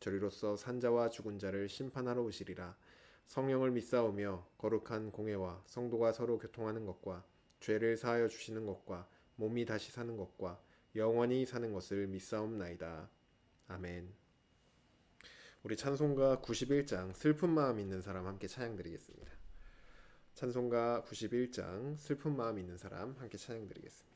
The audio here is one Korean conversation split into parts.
저리로서 산자와 죽은 자를 심판하러 오시리라 성령을 믿사오며 거룩한 공회와 성도가 서로 교통하는 것과 죄를 사하여 주시는 것과 몸이 다시 사는 것과 영원히 사는 것을 믿사옵나이다. 아멘. 우리 찬송가 91장 슬픈 마음 있는 사람 함께 찬양 드리겠습니다. 찬송가 91장 슬픈 마음 있는 사람 함께 찬양 드리겠습니다.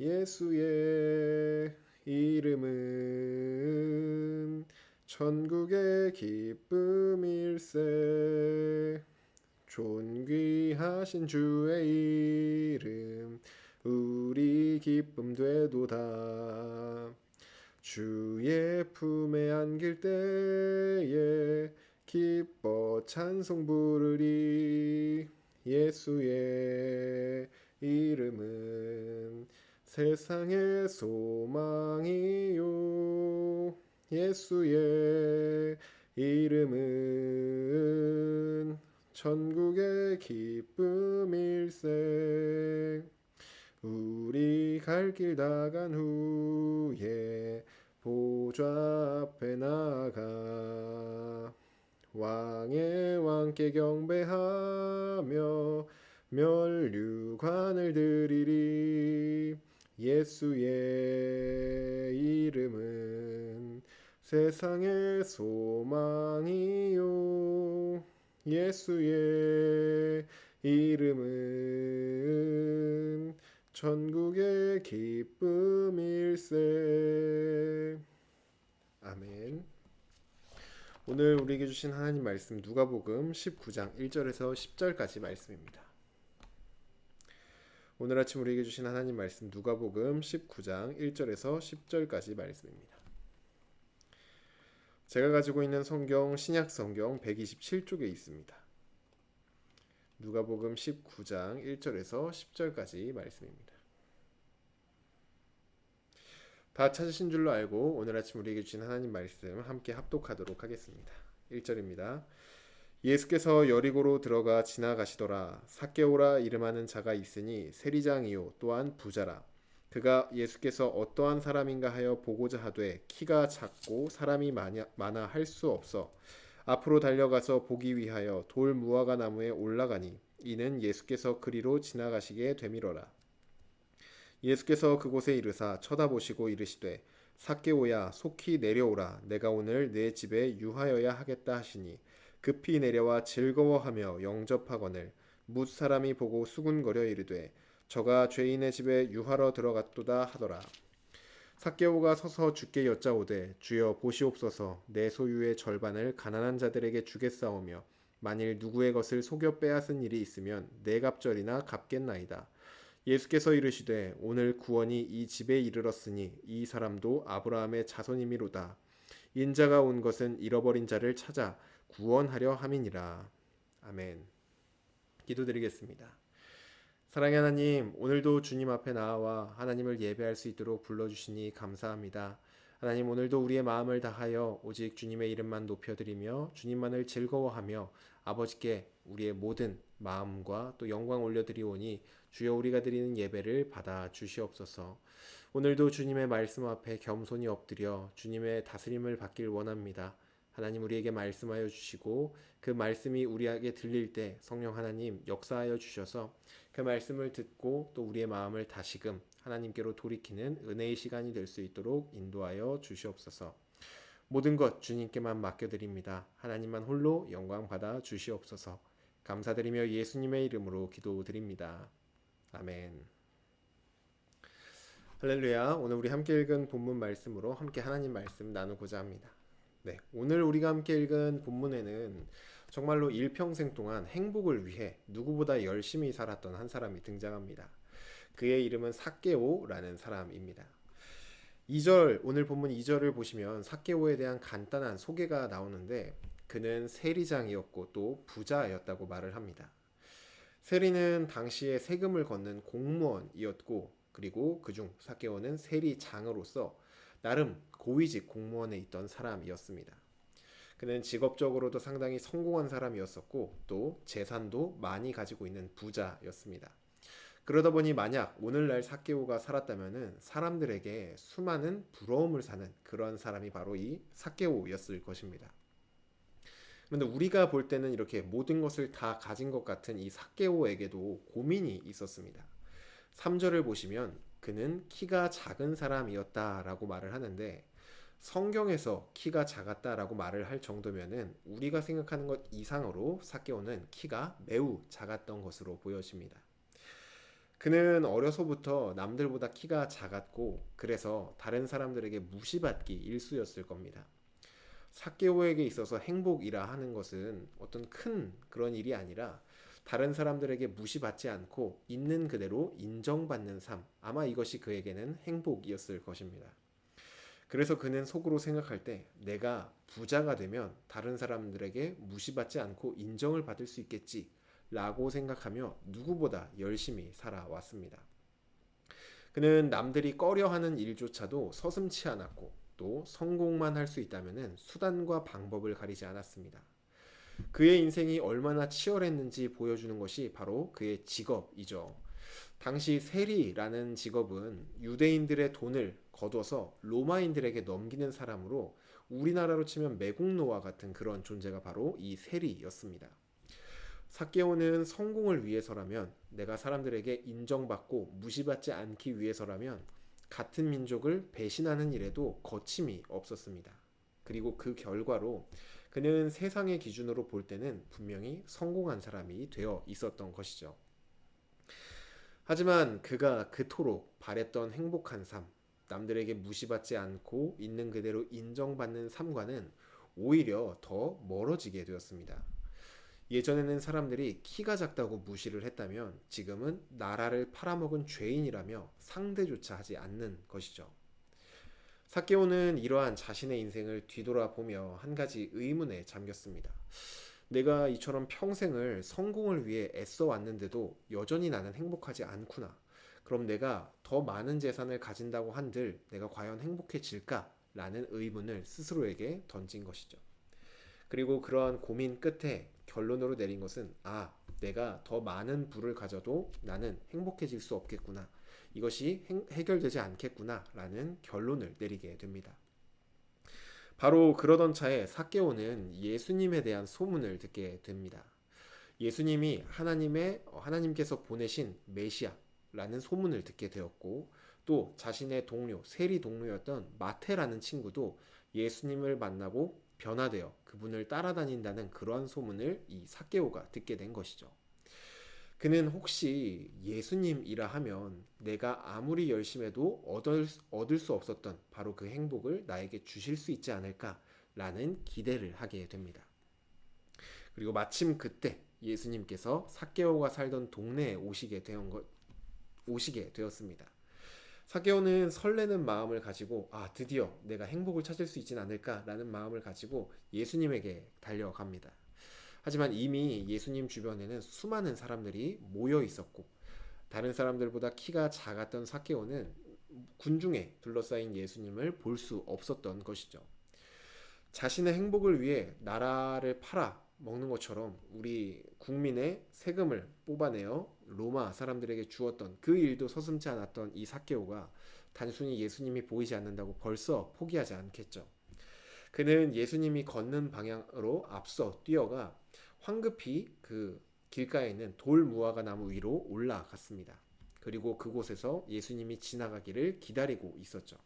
예수의 이름은 천국의 기쁨일세. 존귀하신 주의 이름 우리 기쁨 되도다. 주의 품에 안길 때에 기뻐 찬송 부르리. 예수의 이름은 세상의 소망이요. 예수의 이름은 천국의 기쁨 일세. 우리 갈 길 다간 후에 보좌 앞에 나가 왕의 왕께 경배하며 멸류관을 드리리 예수의 이름은 세상의 소망이요. 예수의 이름은 천국의 기쁨일세. 아멘. 오늘 우리에게 주신 하나님 말씀 누가복음 19장 1절에서 10절까지 말씀입니다. 오늘 아침 우리에게 주신 하나님 말씀 누가복음 19장 1절에서 10절까지 말씀입니다. 제가 가지고 있는 성경 신약 성경 127쪽에 있습니다. 누가복음 19장 1절에서 10절까지 말씀입니다. 다 찾으신 줄로 알고 오늘 아침 우리에게 주신 하나님 말씀 함께 합독하도록 하겠습니다. 1절입니다. 예수께서 여리고로 들어가 지나가시더라. 사케오라 이름하는 자가 있으니 세리장이요 또한 부자라. 그가 예수께서 어떠한 사람인가 하여 보고자 하되 키가 작고 사람이 많아 할 수 없어 앞으로 달려가서 보기 위하여 돌 무화과 나무에 올라가니 이는 예수께서 그리로 지나가시게 되밀어라. 예수께서 그곳에 이르사 쳐다보시고 이르시되 사케오야 속히 내려오라. 내가 오늘 내 집에 유하여야 하겠다 하시니 급히 내려와 즐거워하며 영접하거늘 뭇 사람이 보고 수군거려 이르되 저가 죄인의 집에 유하러 들어갔도다 하더라. 사케오가 서서 주께 여짜오되 주여 보시옵소서 내 소유의 절반을 가난한 자들에게 주겠사오며 만일 누구의 것을 속여 빼앗은 일이 있으면 내 갑절이나 갚겠나이다. 예수께서 이르시되 오늘 구원이 이 집에 이르렀으니 이 사람도 아브라함의 자손이미로다. 인자가 온 것은 잃어버린 자를 찾아 구원하려 함이니라. 아멘. 기도드리겠습니다. 사랑의 하나님, 오늘도 주님 앞에 나와 하나님을 예배할 수 있도록 불러주시니 감사합니다. 하나님 오늘도 우리의 마음을 다하여 오직 주님의 이름만 높여드리며 주님만을 즐거워하며 아버지께 우리의 모든 마음과 또 영광 올려드리오니 주여 우리가 드리는 예배를 받아 주시옵소서. 오늘도 주님의 말씀 앞에 겸손히 엎드려 주님의 다스림을 받길 원합니다. 하나님 우리에게 말씀하여 주시고 그 말씀이 우리에게 들릴 때 성령 하나님 역사하여 주셔서 그 말씀을 듣고 또 우리의 마음을 다시금 하나님께로 돌이키는 은혜의 시간이 될 수 있도록 인도하여 주시옵소서. 모든 것 주님께만 맡겨드립니다. 하나님만 홀로 영광 받아 주시옵소서. 감사드리며 예수님의 이름으로 기도드립니다. 아멘. 할렐루야. 오늘 우리 함께 읽은 본문 말씀으로 함께 하나님 말씀 나누고자 합니다. 네, 오늘 우리가 함께 읽은 본문에는 정말로 일평생 동안 행복을 위해 누구보다 열심히 살았던 한 사람이 등장합니다. 그의 이름은 사케오라는 사람입니다. 2절 오늘 본문 2절을 보시면 사케오에 대한 간단한 소개가 나오는데 그는 세리장이었고 또 부자였다고 말을 합니다. 세리는 당시에 세금을 걷는 공무원이었고 그리고 그중 사케오는 세리장으로서 나름 고위직 공무원에 있던 사람이었습니다. 그는 직업적으로도 상당히 성공한 사람이었었고 또 재산도 많이 가지고 있는 부자였습니다. 그러다 보니 만약 오늘날 사케오가 살았다면은 사람들에게 수많은 부러움을 사는 그런 사람이 바로 이 사케오였을 것입니다. 그런데 우리가 볼 때는 이렇게 모든 것을 다 가진 것 같은 이 사케오에게도 고민이 있었습니다. 3절을 보시면 그는 키가 작은 사람이었다라고 말을 하는데 성경에서 키가 작았다라고 말을 할 정도면은 우리가 생각하는 것 이상으로 사케오는 키가 매우 작았던 것으로 보여집니다. 그는 어려서부터 남들보다 키가 작았고 그래서 다른 사람들에게 무시받기 일쑤였을 겁니다. 사케오에게 있어서 행복이라 하는 것은 어떤 큰 그런 일이 아니라 다른 사람들에게 무시받지 않고 있는 그대로 인정받는 삶. 아마 이것이 그에게는 행복이었을 것입니다. 그래서 그는 속으로 생각할 때 내가 부자가 되면 다른 사람들에게 무시받지 않고 인정을 받을 수 있겠지 라고 생각하며 누구보다 열심히 살아왔습니다. 그는 남들이 꺼려하는 일조차도 서슴치 않았고 또 성공만 할 수 있다면 수단과 방법을 가리지 않았습니다. 그의 인생이 얼마나 치열했는지 보여주는 것이 바로 그의 직업이죠. 당시 세리라는 직업은 유대인들의 돈을 거둬서 로마인들에게 넘기는 사람으로 우리나라로 치면 매국노와 같은 그런 존재가 바로 이 세리였습니다. 사케오는 성공을 위해서라면 내가 사람들에게 인정받고 무시받지 않기 위해서라면 같은 민족을 배신하는 일에도 거침이 없었습니다. 그리고 그 결과로 그는 세상의 기준으로 볼 때는 분명히 성공한 사람이 되어 있었던 것이죠. 하지만 그가 그토록 바랬던 행복한 삶, 남들에게 무시받지 않고 있는 그대로 인정받는 삶과는 오히려 더 멀어지게 되었습니다. 예전에는 사람들이 키가 작다고 무시를 했다면 지금은 나라를 팔아먹은 죄인이라며 상대조차 하지 않는 것이죠. 사케오는 이러한 자신의 인생을 뒤돌아보며 한 가지 의문에 잠겼습니다. 내가 이처럼 평생을 성공을 위해 애써 왔는데도 여전히 나는 행복하지 않구나. 그럼 내가 더 많은 재산을 가진다고 한들 내가 과연 행복해질까? 라는 의문을 스스로에게 던진 것이죠. 그리고 그러한 고민 끝에 결론으로 내린 것은 아, 내가 더 많은 부를 가져도 나는 행복해질 수 없겠구나. 이것이 해결되지 않겠구나라는 결론을 내리게 됩니다. 바로 그러던 차에 사케오는 예수님에 대한 소문을 듣게 됩니다. 예수님이 하나님의 하나님께서 보내신 메시아라는 소문을 듣게 되었고 또 자신의 동료 세리 동료였던 마테라는 친구도 예수님을 만나고 변화되어 그분을 따라다닌다는 그러한 소문을 이 사케오가 듣게 된 것이죠. 그는 혹시 예수님이라 하면 내가 아무리 열심히 해도 얻을, 얻을 수 없었던 바로 그 행복을 나에게 주실 수 있지 않을까라는 기대를 하게 됩니다. 그리고 마침 그때 예수님께서 사케오가 살던 동네에 오시게 되었 것, 오시게 되었습니다. 사케오는 설레는 마음을 가지고 아 드디어 내가 행복을 찾을 수 있진 않을까라는 마음을 가지고 예수님에게 달려갑니다. 하지만 이미 예수님 주변에는 수많은 사람들이 모여 있었고 다른 사람들보다 키가 작았던 사케오는 군중에 둘러싸인 예수님을 볼 수 없었던 것이죠. 자신의 행복을 위해 나라를 팔아 먹는 것처럼 우리 국민의 세금을 뽑아내어 로마 사람들에게 주었던 그 일도 서슴지 않았던 이 사케오가 단순히 예수님이 보이지 않는다고 벌써 포기하지 않겠죠. 그는 예수님이 걷는 방향으로 앞서 뛰어가 황급히 그 길가에 있는 돌 무화과 나무 위로 올라갔습니다. 그리고 그곳에서 예수님이 지나가기를 기다리고 있었죠.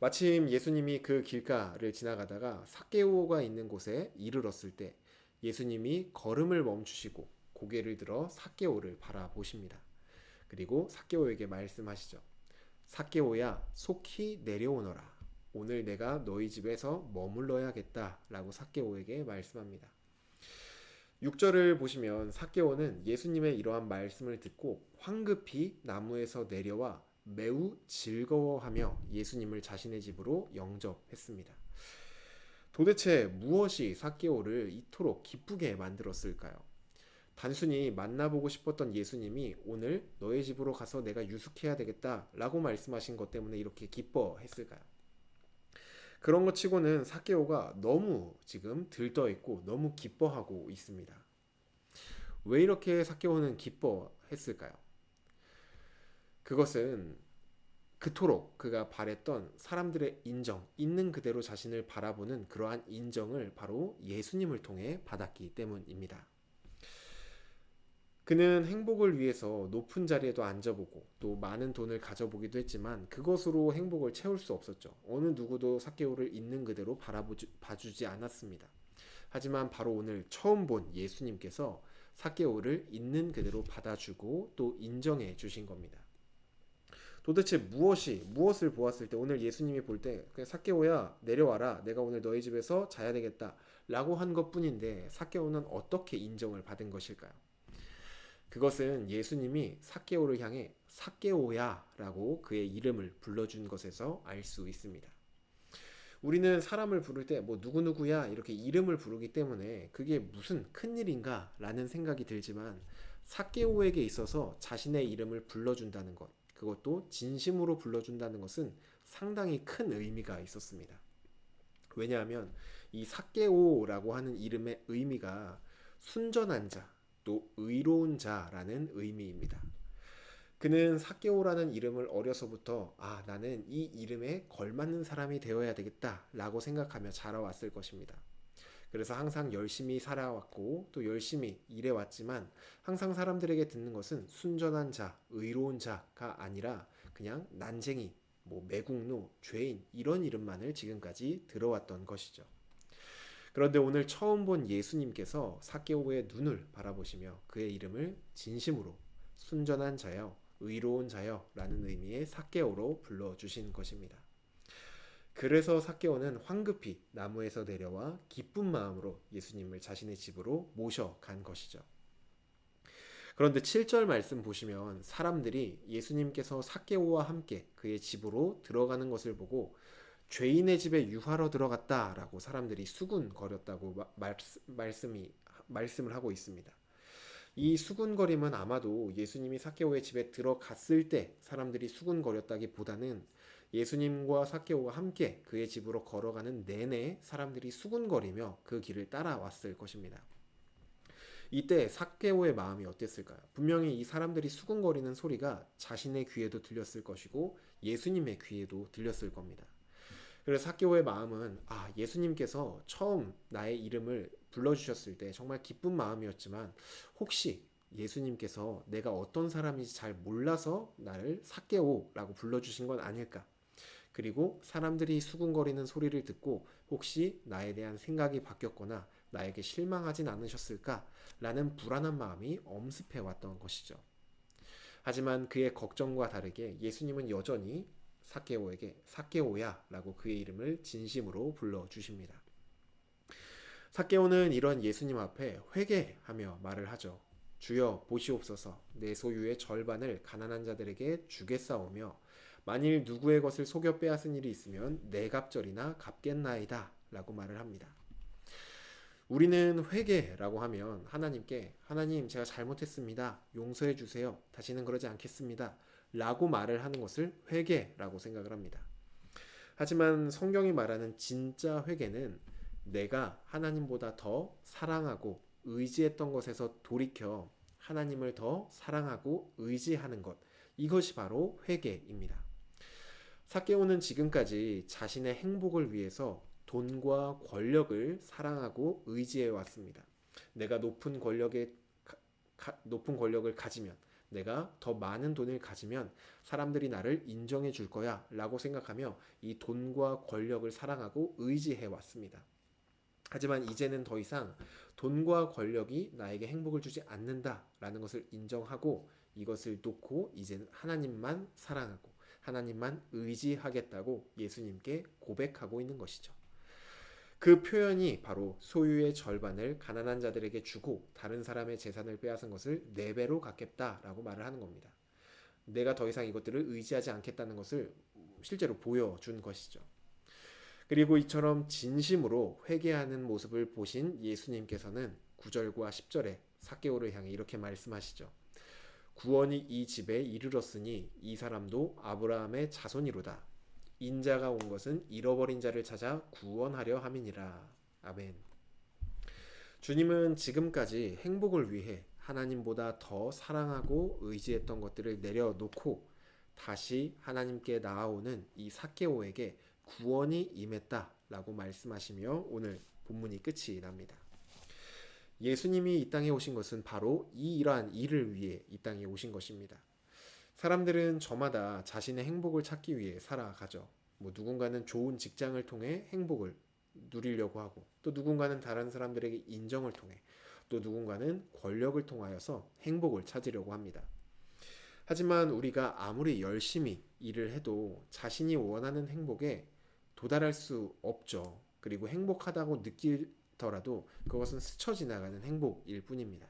마침 예수님이 그 길가를 지나가다가 사케오가 있는 곳에 이르렀을 때 예수님이 걸음을 멈추시고 고개를 들어 사케오를 바라보십니다. 그리고 사케오에게 말씀하시죠. 사케오야 속히 내려오너라. 오늘 내가 너희 집에서 머물러야겠다라고 사케오에게 말씀합니다. 6절을 보시면 사케오는 예수님의 이러한 말씀을 듣고 황급히 나무에서 내려와 매우 즐거워하며 예수님을 자신의 집으로 영접했습니다. 도대체 무엇이 사케오를 이토록 기쁘게 만들었을까요? 단순히 만나보고 싶었던 예수님이 오늘 너의 집으로 가서 내가 유숙해야 되겠다 라고 말씀하신 것 때문에 이렇게 기뻐했을까요? 그런 것 치고는 사케오가 너무 지금 들떠 있고 너무 기뻐하고 있습니다. 왜 이렇게 사케오는 기뻐했을까요? 그것은 그토록 그가 바랬던 사람들의 인정, 있는 그대로 자신을 바라보는 그러한 인정을 바로 예수님을 통해 받았기 때문입니다. 그는 행복을 위해서 높은 자리에도 앉아보고 또 많은 돈을 가져보기도 했지만 그것으로 행복을 채울 수 없었죠. 어느 누구도 사케오를 있는 그대로 바라봐주지 않았습니다. 하지만 바로 오늘 처음 본 예수님께서 사케오를 있는 그대로 받아주고 또 인정해 주신 겁니다. 도대체 무엇이 무엇을 보았을 때 오늘 예수님이 볼 때 그냥 사케오야 내려와라 내가 오늘 너희 집에서 자야 되겠다라고 한 것뿐인데 사케오는 어떻게 인정을 받은 것일까요? 그것은 예수님이 사케오를 향해 사케오야라고 그의 이름을 불러준 것에서 알 수 있습니다. 우리는 사람을 부를 때 뭐 누구누구야 이렇게 이름을 부르기 때문에 그게 무슨 큰일인가 라는 생각이 들지만 사케오에게 있어서 자신의 이름을 불러준다는 것 그것도 진심으로 불러준다는 것은 상당히 큰 의미가 있었습니다. 왜냐하면 이 사케오라고 하는 이름의 의미가 순전한 자, 또 의로운 자라는 의미입니다. 그는 사케오라는 이름을 어려서부터 아 나는 이 이름에 걸맞는 사람이 되어야 되겠다라고 생각하며 자라왔을 것입니다. 그래서 항상 열심히 살아왔고 또 열심히 일해왔지만 항상 사람들에게 듣는 것은 순전한 자, 의로운 자가 아니라 그냥 난쟁이, 뭐 매국노, 죄인 이런 이름만을 지금까지 들어왔던 것이죠. 그런데 오늘 처음 본 예수님께서 사케오의 눈을 바라보시며 그의 이름을 진심으로 순전한 자여, 의로운 자여 라는 의미의 사케오로 불러주신 것입니다. 그래서 사케오는 황급히 나무에서 내려와 기쁜 마음으로 예수님을 자신의 집으로 모셔간 것이죠. 그런데 7절 말씀 보시면 사람들이 예수님께서 사케오와 함께 그의 집으로 들어가는 것을 보고 죄인의 집에 유하러 들어갔다라고 사람들이 수군거렸다고 말씀이 말씀을 하고 있습니다. 이 수군거림은 아마도 예수님이 사케오의 집에 들어갔을 때 사람들이 수군거렸다기보다는 예수님과 사케오가 함께 그의 집으로 걸어가는 내내 사람들이 수군거리며 그 길을 따라왔을 것입니다. 이때 사케오의 마음이 어땠을까요? 분명히 이 사람들이 수군거리는 소리가 자신의 귀에도 들렸을 것이고 예수님의 귀에도 들렸을 겁니다. 그래서 사케오의 마음은 아 예수님께서 처음 나의 이름을 불러주셨을 때 정말 기쁜 마음이었지만 혹시 예수님께서 내가 어떤 사람인지 잘 몰라서 나를 사케오라고 불러주신 건 아닐까? 그리고 사람들이 수군거리는 소리를 듣고 혹시 나에 대한 생각이 바뀌었거나 나에게 실망하진 않으셨을까? 라는 불안한 마음이 엄습해 왔던 것이죠. 하지만 그의 걱정과 다르게 예수님은 여전히 사케오에게 사케오야라고 그의 이름을 진심으로 불러 주십니다. 사케오는 이런 예수님 앞에 회개하며 말을 하죠. 주여 보시옵소서 내 소유의 절반을 가난한 자들에게 주겠사오며 만일 누구의 것을 속여 빼앗은 일이 있으면 내 갑절이나 갚겠나이다 라고 말을 합니다. 우리는 회개라고 하면 하나님께 하나님 제가 잘못했습니다. 용서해 주세요. 다시는 그러지 않겠습니다. 라고 말을 하는 것을 회개라고 생각을 합니다. 하지만 성경이 말하는 진짜 회개는 내가 하나님보다 더 사랑하고 의지했던 것에서 돌이켜 하나님을 더 사랑하고 의지하는 것. 이것이 바로 회개입니다. 사케오는 지금까지 자신의 행복을 위해서 돈과 권력을 사랑하고 의지해 왔습니다. 내가 높은 권력에 가, 높은 권력을 가지면 내가 더 많은 돈을 가지면 사람들이 나를 인정해 줄 거야 라고 생각하며 이 돈과 권력을 사랑하고 의지해 왔습니다. 하지만 이제는 더 이상 돈과 권력이 나에게 행복을 주지 않는다라는 것을 인정하고 이것을 놓고 이제는 하나님만 사랑하고 하나님만 의지하겠다고 예수님께 고백하고 있는 것이죠. 그 표현이 바로 소유의 절반을 가난한 자들에게 주고 다른 사람의 재산을 빼앗은 것을 네 배로 갚겠다라고 말을 하는 겁니다. 내가 더 이상 이것들을 의지하지 않겠다는 것을 실제로 보여준 것이죠. 그리고 이처럼 진심으로 회개하는 모습을 보신 예수님께서는 9절과 10절에 사개오를 향해 이렇게 말씀하시죠. 구원이 이 집에 이르렀으니 이 사람도 아브라함의 자손이로다. 인자가 온 것은 잃어버린 자를 찾아 구원하려 함이니라. 아멘. 주님은 지금까지 행복을 위해 하나님보다 더 사랑하고 의지했던 것들을 내려놓고 다시 하나님께 나아오는 이 사케오에게 구원이 임했다라고 말씀하시며 오늘 본문이 끝이 납니다. 예수님이 이 땅에 오신 것은 바로 이 이러한 일을 위해 이 땅에 오신 것입니다. 사람들은 저마다 자신의 행복을 찾기 위해 살아가죠. 뭐 누군가는 좋은 직장을 통해 행복을 누리려고 하고 또 누군가는 다른 사람들에게 인정을 통해 또 누군가는 권력을 통하여서 행복을 찾으려고 합니다. 하지만 우리가 아무리 열심히 일을 해도 자신이 원하는 행복에 도달할 수 없죠. 그리고 행복하다고 느끼더라도 그것은 스쳐 지나가는 행복일 뿐입니다.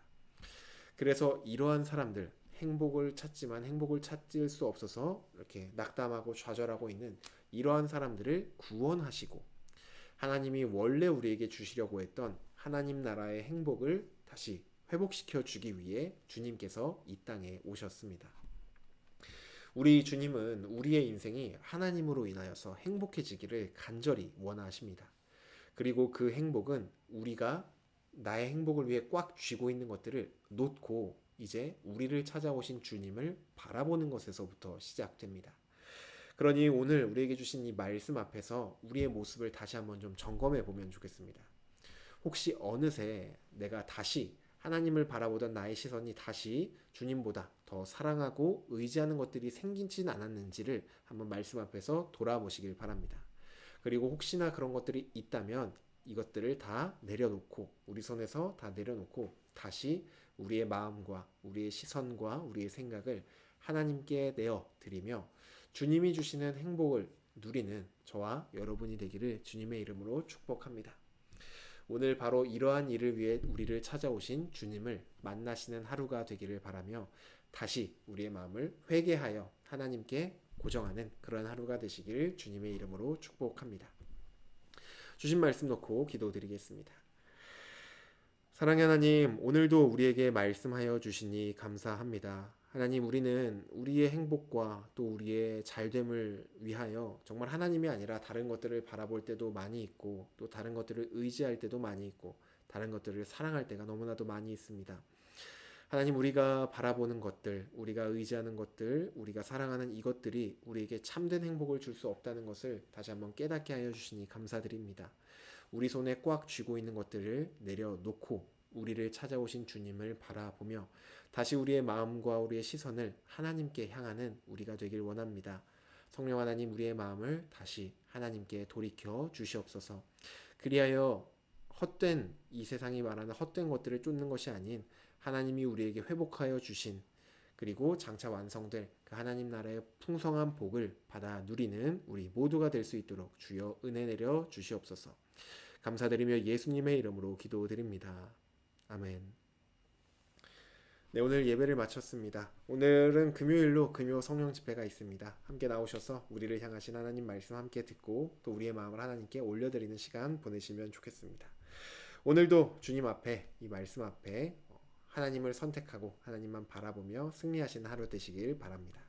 그래서 이러한 사람들, 행복을 찾지만 행복을 찾을 수 없어서 이렇게 낙담하고 좌절하고 있는 이러한 사람들을 구원하시고 하나님이 원래 우리에게 주시려고 했던 하나님 나라의 행복을 다시 회복시켜 주기 위해 주님께서 이 땅에 오셨습니다. 우리 주님은 우리의 인생이 하나님으로 인하여서 행복해지기를 간절히 원하십니다. 그리고 그 행복은 우리가 나의 행복을 위해 꽉 쥐고 있는 것들을 놓고 이제 우리를 찾아오신 주님을 바라보는 것에서부터 시작됩니다. 그러니 오늘 우리에게 주신 이 말씀 앞에서 우리의 모습을 다시 한번 좀 점검해 보면 좋겠습니다. 혹시 어느새 내가 다시 하나님을 바라보던 나의 시선이 다시 주님보다 더 사랑하고 의지하는 것들이 생기진 않았는지를 한번 말씀 앞에서 돌아보시길 바랍니다. 그리고 혹시나 그런 것들이 있다면 이것들을 다 내려놓고 우리 손에서 다 내려놓고 다시 우리의 마음과 우리의 시선과 우리의 생각을 하나님께 내어 드리며 주님이 주시는 행복을 누리는 저와 여러분이 되기를 주님의 이름으로 축복합니다. 오늘 바로 이러한 일을 위해 우리를 찾아오신 주님을 만나시는 하루가 되기를 바라며 다시 우리의 마음을 회개하여 하나님께 고정하는 그런 하루가 되시길 주님의 이름으로 축복합니다. 주신 말씀 놓고 기도드리겠습니다. 사랑의 하나님, 오늘도 우리에게 말씀하여 주시니 감사합니다. 하나님, 우리는 우리의 행복과 또 우리의 잘됨을 위하여 정말 하나님이 아니라 다른 것들을 바라볼 때도 많이 있고 또 다른 것들을 의지할 때도 많이 있고 다른 것들을 사랑할 때가 너무나도 많이 있습니다. 하나님 우리가 바라보는 것들, 우리가 의지하는 것들, 우리가 사랑하는 이것들이 우리에게 참된 행복을 줄 수 없다는 것을 다시 한번 깨닫게 하여 주시니 감사드립니다. 우리 손에 꽉 쥐고 있는 것들을 내려놓고 우리를 찾아오신 주님을 바라보며 다시 우리의 마음과 우리의 시선을 하나님께 향하는 우리가 되길 원합니다. 성령 하나님 우리의 마음을 다시 하나님께 돌이켜 주시옵소서. 그리하여 헛된 이 세상이 말하는 헛된 것들을 쫓는 것이 아닌 하나님이 우리에게 회복하여 주신 그리고 장차 완성될 그 하나님 나라의 풍성한 복을 받아 누리는 우리 모두가 될 수 있도록 주여 은혜 내려 주시옵소서. 감사드리며 예수님의 이름으로 기도드립니다. 아멘. 네, 오늘 예배를 마쳤습니다. 오늘은 금요일로 금요 성령 집회가 있습니다. 함께 나오셔서 우리를 향하신 하나님 말씀 함께 듣고 또 우리의 마음을 하나님께 올려드리는 시간 보내시면 좋겠습니다. 오늘도 주님 앞에 이 말씀 앞에 하나님을 선택하고 하나님만 바라보며 승리하시는 하루 되시길 바랍니다.